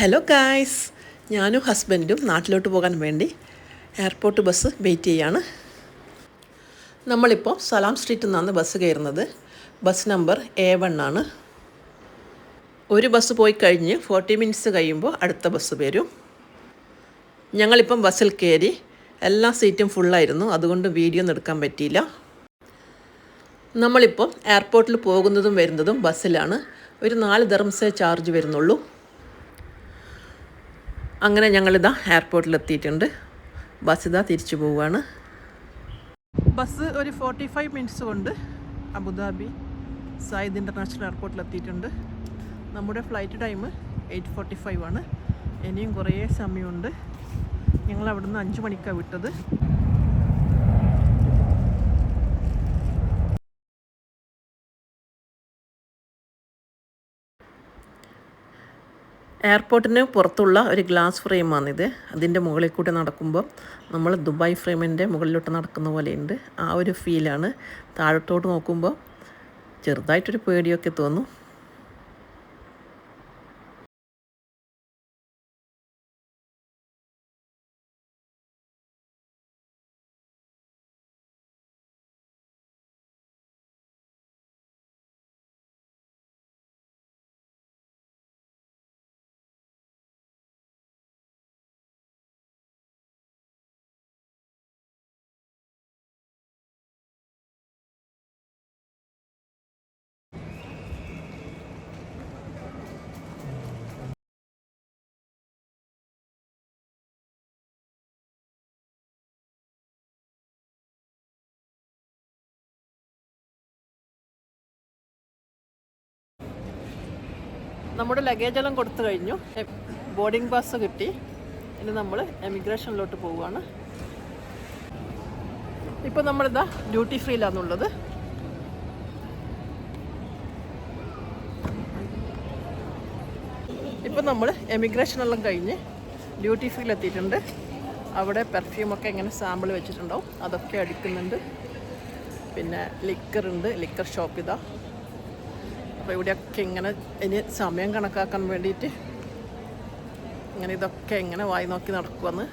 Hello guys ഞാനും ഹസ്ബൻഡും നാട്ടിലോട്ട് പോകാൻ വേണ്ടി എയർപോർട്ട് ബസ് വെയിറ്റ് ചെയ്യാണ്. നമ്മളിപ്പോൾ സലാം സ്ട്രീറ്റിൽ നിന്നാണ് ബസ് കയറുന്നത്. ബസ് നമ്പർ എ വൺ ആണ്. ഒരു ബസ് പോയി കഴിഞ്ഞ് ഫോർട്ടി മിനിറ്റ്സ് കഴിയുമ്പോൾ അടുത്ത ബസ് വരും. ഞങ്ങളിപ്പം ബസ്സിൽ കയറി എല്ലാ സീറ്റും ഫുള്ളായിരുന്നു അതുകൊണ്ട് വീഡിയോ ഒന്നും എടുക്കാൻ പറ്റിയില്ല. നമ്മളിപ്പം എയർപോർട്ടിൽ പോകുന്നതും വരുന്നതും ബസ്സിലാണ് ഒരു നാല് ദർമസേ ചാർജ് വരുന്നുള്ളൂ. അങ്ങനെ ഞങ്ങളിതാ എയർപോർട്ടിൽ എത്തിയിട്ടുണ്ട് ബസ് ഇതാ തിരിച്ചു പോവുകയാണ് ബസ് ഒരു ഫോർട്ടി ഫൈവ് മിനിറ്റ്സ് കൊണ്ട് അബുദാബി സായിദ് ഇന്റർനാഷണൽ എയർപോർട്ടിൽ എത്തിയിട്ടുണ്ട് നമ്മുടെ flight time eight forty five ആണ്. ഇനിയും കുറേ സമയമുണ്ട്. ഞങ്ങൾ അവിടുന്ന് അഞ്ച് മണിക്കാണ് വിട്ടത്. എയർപോർട്ടിന് പുറത്തുള്ള ഒരു ഗ്ലാസ് ഫ്രെയിമാണിത്. അതിന്റെ മുകളിൽ കൂടി നടക്കുമ്പോൾ നമ്മൾ ദുബായ് ഫ്രെയിമിന്റെ മുകളിലോട്ട് നടക്കുന്ന പോലെയുണ്ട്. ആ ഒരു ഫീലാണ്. താഴോട്ടോട്ട് നോക്കുമ്പോൾ ചെറുതായിട്ടൊരു പേടിയൊക്കെ തോന്നും. നമ്മുടെ ലഗേജ് എല്ലാം കൊടുത്തു കഴിഞ്ഞു. ബോർഡിംഗ് പാസ് കിട്ടി. ഇനി നമ്മൾ എമിഗ്രേഷനിലോട്ട് പോവുകയാണ്. ഇപ്പോൾ നമ്മളിതാ ഡ്യൂട്ടി ഫ്രീയിലാണുള്ളത് ഇപ്പം നമ്മൾ എമിഗ്രേഷനെല്ലാം കഴിഞ്ഞ് ഡ്യൂട്ടി ഫ്രീയിലെത്തിയിട്ടുണ്ട് അവിടെ പെർഫ്യൂമൊക്കെ എങ്ങനെ സാമ്പിൾ വെച്ചിട്ടുണ്ടാവും. അതൊക്കെ അടിക്കുന്നുണ്ട് പിന്നെ ലിക്കറുണ്ട് ലിക്കർ ഷോപ്പ് ഇതാ. അപ്പോൾ ഇവിടെയൊക്കെ ഇങ്ങനെ ഇനി സമയം കണക്കാക്കാൻ വേണ്ടിയിട്ട് ഇങ്ങനെ ഇതൊക്കെ എങ്ങനെ വായി നോക്കി നടക്കുമെന്ന്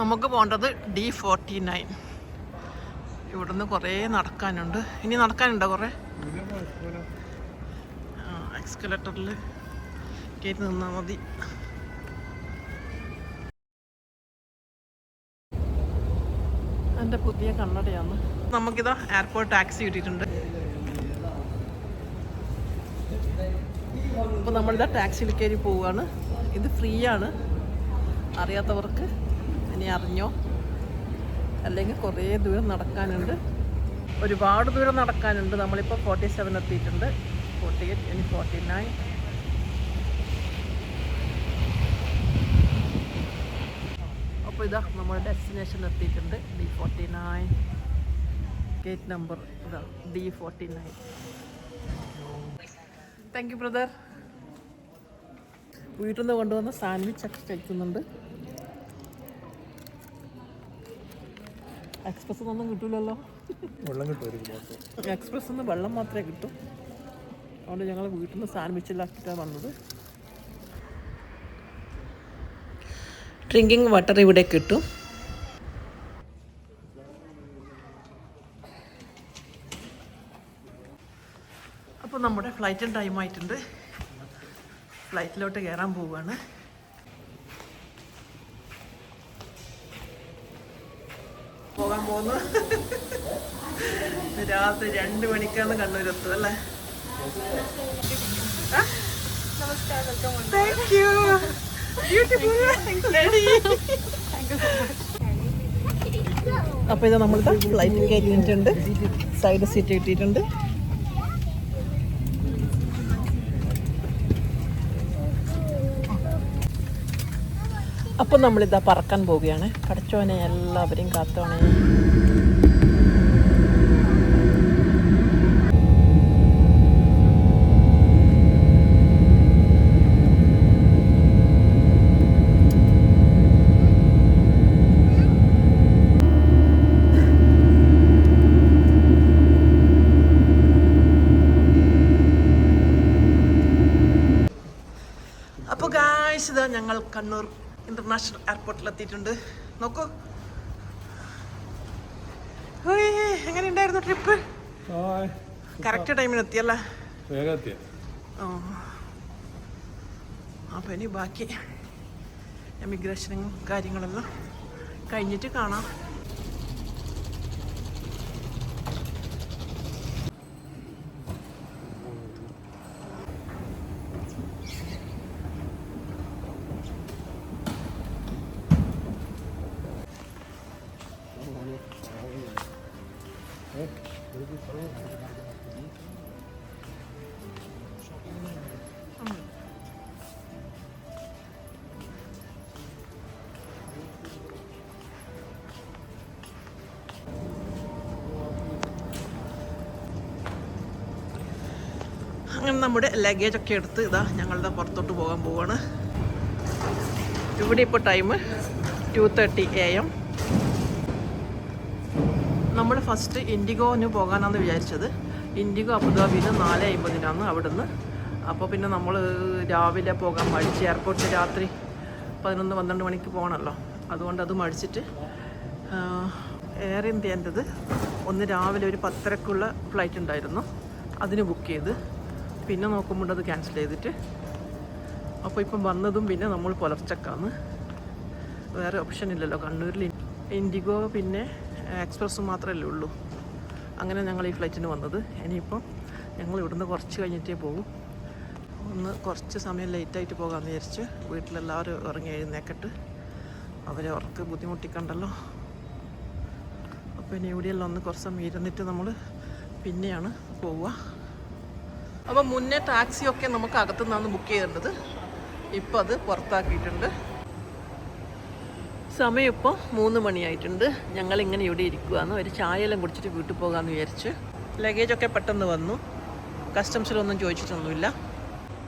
നമുക്ക് പോകേണ്ടത് ഡി ഫോർട്ടി നയൻ. ഇവിടുന്ന് കുറേ നടക്കാനുണ്ട്. ഇനി നടക്കാനുണ്ടോ കുറേ? എക്സ്കലേറ്ററിൽ കയറ്റി നിന്നാ മതി. എന്റെ പുതിയ കണ്ണടയാണ്. നമുക്കിതാ എയർപോർട്ട് ടാക്സി കിട്ടിയിട്ടുണ്ട്. അപ്പോൾ നമ്മളിതാ ടാക്സിയിൽ കയറി പോവുകയാണ് ഇത് ഫ്രീ ആണ്. അറിയാത്തവർക്ക് ഇനി അറിഞ്ഞോ? അല്ലെങ്കിൽ കുറേ ദൂരം നടക്കാനുണ്ട്. ഒരുപാട് ദൂരം നടക്കാനുണ്ട്. നമ്മളിപ്പോൾ ഫോർട്ടി സെവൻ എത്തിയിട്ടുണ്ട്. ഫോർട്ടി എയ്റ്റ് ഇനി ഫോർട്ടി നയൻ ഇതാ നമ്മുടെ ഡെസ്റ്റിനേഷൻ എത്തിയിട്ടുണ്ട്. D forty nine gate number ഇതാ D forty nine thank you brother വീട്ടിൽ നിന്ന് കൊണ്ടുവന്ന സാൻഡ്വിച്ച് ഒക്കെ കഴിക്കുന്നുണ്ട്. എക്സ്പ്രസ് ഒന്നും കിട്ടൂലല്ലോ. വെള്ളം കിട്ടും എക്സ്പ്രസ് നിന്ന് വെള്ളം മാത്രമേ കിട്ടൂ. അതുകൊണ്ട് ഞങ്ങൾ വീട്ടിൽ നിന്ന് സാൻഡ്വിച്ചിലാക്കിയിട്ടാണ് വന്നത്. ഡ്രിങ്കിങ് വാട്ടർ ഇവിടെ കിട്ടും. അപ്പോൾ നമ്മുടെ ഫ്ലൈറ്റും ടൈം ആയിട്ടുണ്ട്. ഫ്ലൈറ്റിലോട്ട് കയറാൻ പോവുകയാണ് പോകാൻ പോകുന്നു രാത്രി രണ്ട് മണിക്കാണ് കണ്ണൂരെത്തും അല്ലേ? താങ്ക് യു അപ്പോൾ ഇത് നമ്മളിത് ഫ്ലൈറ്റ് കയറ്റിയിട്ടുണ്ട്. സൈഡ് സീറ്റ് കിട്ടിയിട്ടുണ്ട് അപ്പോൾ നമ്മളിതാ പറക്കാൻ പോവുകയാണ്. പഠിച്ചോനെ എല്ലാവരെയും കാത്തോണേ. ഞങ്ങൾ കണ്ണൂർ ഇന്റർനാഷണൽ എയർപോർട്ടിൽ എത്തിയിട്ടുണ്ട് നോക്കൂ എങ്ങനെ എങ്ങനെയുണ്ടായിരുന്നു ട്രിപ്പ്? കറക്റ്റ് ടൈമിന് എത്തിയല്ലേ അപ്പം ഇനി ബാക്കി എമിഗ്രേഷനും കാര്യങ്ങളെല്ലാം കഴിഞ്ഞിട്ട് കാണാം. നമ്മുടെ ലഗേജ് ഒക്കെ എടുത്ത് ഇതാ ഞങ്ങളുടെ പുറത്തോട്ട് പോകാൻ പോവാണ്. ഇവിടെ ഇപ്പോൾ time two thirty A M നമ്മൾ ഫസ്റ്റ് ഇൻഡിഗോന് പോകാനാണ് വിചാരിച്ചത്. ഇൻഡിഗോ അബുദാബിയിൽ നാല് അമ്പതിനാണ് അവിടുന്ന്. അപ്പോൾ പിന്നെ നമ്മൾ രാവിലെ പോകാൻ മടിച്ച് എയർപോർട്ടിൽ രാത്രി പതിനൊന്ന് പന്ത്രണ്ട് മണിക്ക് പോകണമല്ലോ അതുകൊണ്ട് അത് മടിച്ചിട്ട് എയർ ഇന്ത്യേന്റെത് ഒന്ന് രാവിലെ ഒരു പത്തരക്കുള്ള ഫ്ലൈറ്റ് ഉണ്ടായിരുന്നു. അതിന് ബുക്ക് ചെയ്ത്. പിന്നെ നോക്കുമ്പോൾ അത് ക്യാൻസൽ ചെയ്തിട്ട്. അപ്പോൾ ഇപ്പം വന്നതും പിന്നെ നമ്മൾ പുലർച്ചക്കാന്ന് വേറെ ഓപ്ഷൻ ഇല്ലല്ലോ കണ്ണൂരിൽ ഇൻഡിഗോ പിന്നെ എക്സ്പ്രസ്സും മാത്രമല്ലേ ഉള്ളൂ. അങ്ങനെ ഞങ്ങൾ ഈ ഫ്ലൈറ്റിന് വന്നത്. ഇനിയിപ്പം ഞങ്ങൾ ഇവിടുന്ന് കുറച്ച് കഴിഞ്ഞിട്ടേ പോകും ഒന്ന് കുറച്ച് സമയം ലേറ്റായിട്ട് പോകാമെന്ന് വിചാരിച്ച് വീട്ടിലെല്ലാവരും ഇറങ്ങി എഴുന്നേക്കട്ട്. അവരെ ഉറക്ക് ബുദ്ധിമുട്ടിക്കണ്ടല്ലോ. അപ്പോൾ ഇനി ഇവിടെയെല്ലാം ഒന്ന് കുറച്ച് സമയം ഇരുന്നിട്ട് നമ്മൾ പിന്നെയാണ് പോവുക. അപ്പോൾ മുന്നേ ടാക്സിയൊക്കെ നമുക്ക് അകത്തു നിന്നാണ് ബുക്ക് ചെയ്തിരുന്നത്. ഇപ്പോൾ അത് പുറത്താക്കിയിട്ടുണ്ട്. സമയം ഇപ്പോൾ മൂന്ന് മണിയായിട്ടുണ്ട്. ഞങ്ങൾ ഇങ്ങനെ ഇവിടെ ഇരിക്കുകയാണ് ഒരു ചായയെല്ലാം കുടിച്ചിട്ട് വീട്ടിൽ പോകാമെന്ന് വിചാരിച്ച്. ലഗേജൊക്കെ പെട്ടെന്ന് വന്നു. കസ്റ്റംസിലൊന്നും ചോദിച്ചിട്ടൊന്നുമില്ല.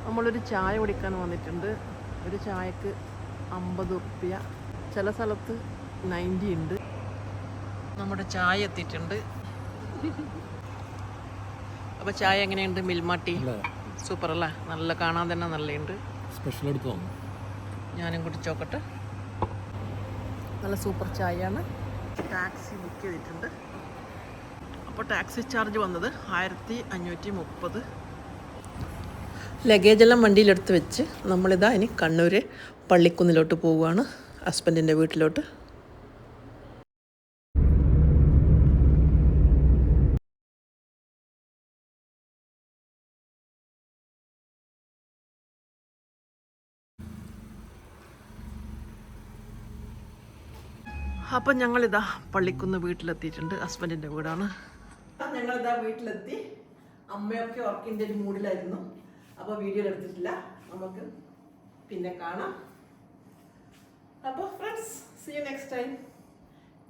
നമ്മളൊരു ചായ കുടിക്കാൻ വന്നിട്ടുണ്ട്. ഒരു ചായക്ക് അമ്പത് ഉറുപ്പ്യ. ചില സ്ഥലത്ത് നയന്റി ഉണ്ട്. നമ്മുടെ ചായ എത്തിയിട്ടുണ്ട്. അപ്പോൾ ചായ എങ്ങനെയുണ്ട്? മിൽമാട്ടി. സൂപ്പർ അല്ലേ? നല്ല കാണാൻ തന്നെ നല്ലുണ്ട് സ്പെഷ്യൽ എടുത്തു? ഞാനും കുടിച്ചോക്കട്ടെ നല്ല സൂപ്പർ ചായയാണ്. ടാക്സി ബുക്ക് ചെയ്തിട്ടുണ്ട്. അപ്പോൾ ടാക്സി ചാർജ് വന്നത് ആയിരത്തി അഞ്ഞൂറ്റി മുപ്പത് ലഗേജെല്ലാം വണ്ടിയിലെടുത്ത് വെച്ച് നമ്മളിതാ ഇനി കണ്ണൂർ പള്ളിക്കുന്നിലോട്ട് പോവുകയാണ്. ഹസ്ബൻഡിന്റെ വീട്ടിലോട്ട്. അപ്പം ഞങ്ങളിതാ പള്ളിക്കുന്ന് വീട്ടിലെത്തിയിട്ടുണ്ട്. ഹസ്ബൻഡിന്റെ വീടാണ്. ഞങ്ങളിതാ വീട്ടിലെത്തി. അമ്മയൊക്കെ വർക്കിന്റെ ഒരു മൂഡിലായിരുന്നു. അപ്പോൾ വീഡിയോ എടുത്തിട്ടില്ല. നമുക്ക് പിന്നെ കാണാം. അപ്പോൾ friends see you next time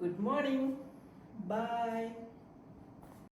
good morning bye